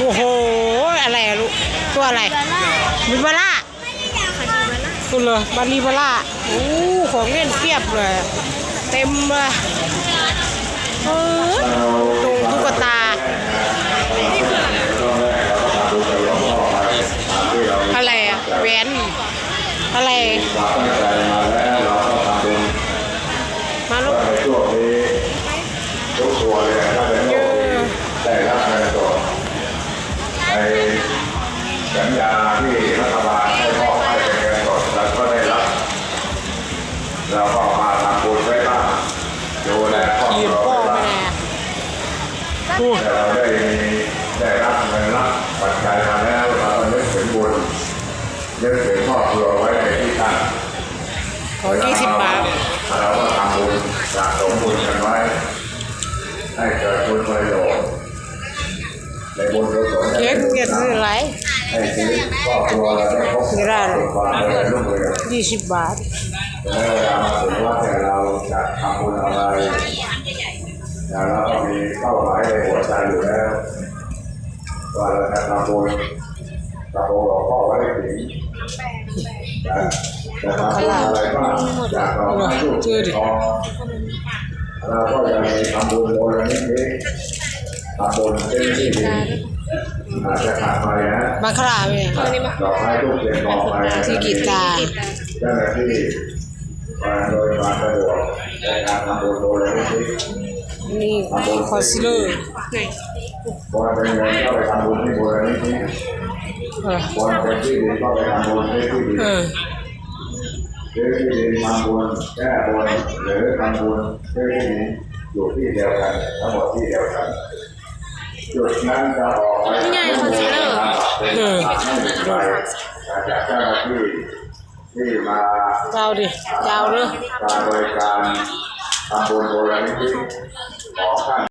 โอ้โห อะไรอะลูก ตัวอะไรบาล่าบิบาร่าคาปิบาร่าคุณเลยบาลีบาร่าโอ้ของเล่นเพียบเลย เต็มเลยเออตรงตุ๊กตา อะไรอะแหวนอะไรมาลูก สัญญาที่รัฐบาลให้มอบให้เป็นเงินสดแล้วก็ได้รับเราก็มาทำบุญไว้บ้างดูแลครอบครัวไว้บ้างแต่เราได้ได้รับเงินรับปัจจัยมาแล้วเราก็นึกถึงบุญนึกถึงครอบครัวไว้ในที่ตั้งขอยี่สิบบาทเราก็ทำบุญสะสมบุญกันไว้ให้เกิดบุญประโยชน์ในบุญกุศลเค้กเกียรติซื้ออะไร ให้ชีวิตครอบครัวเราได้พบไม่ได้หรอกความเจริญรุ่งเรืองยี่สิบบาทและเวลามาถึงว่าแต่เราจะทำบุญอะไรแล้วเราก็มีเป้าหมายในหัวใจอยู่แล้วว่าเราจะทำบุญกับองค์หลวงพ่อไว้ถึงจะทำบุญอะไรบ้างอยากเราให้ลูกทองเราก็จะมีทำบุญโบราณนิธิทำบุญเจ้าที่ดินอาจ จะขาดไปนะมาคาราไหมเนี่ยดอกไม้ทุกเทียนบอกไปที่กีตาร์เจ้าหน้าที่มาโดยความสะดวกในการทำบุญโบราณนิธินี่คอนซีลเลอร์บนเป็นเงินก็ไปทำบุญที่โบราณนิธิเออบนเป็นที่ดินก็ไปทำบุญที่ที่ดินเออซื้อที่ดินทำบุญแก้บุญหรือทำบุญซื้อที่ดินอยู่ที่เดียวกันทั้งหมดที่เดียวกัน จุดนั้นจะออกไปนี่ไงคอนซีลเลอร์เป็นทางให้ไปจากเจ้าหน้าที่ที่มาเจ้าดิเจ้าเลยการบริการทำบุญโบราณนิธิขอท่าน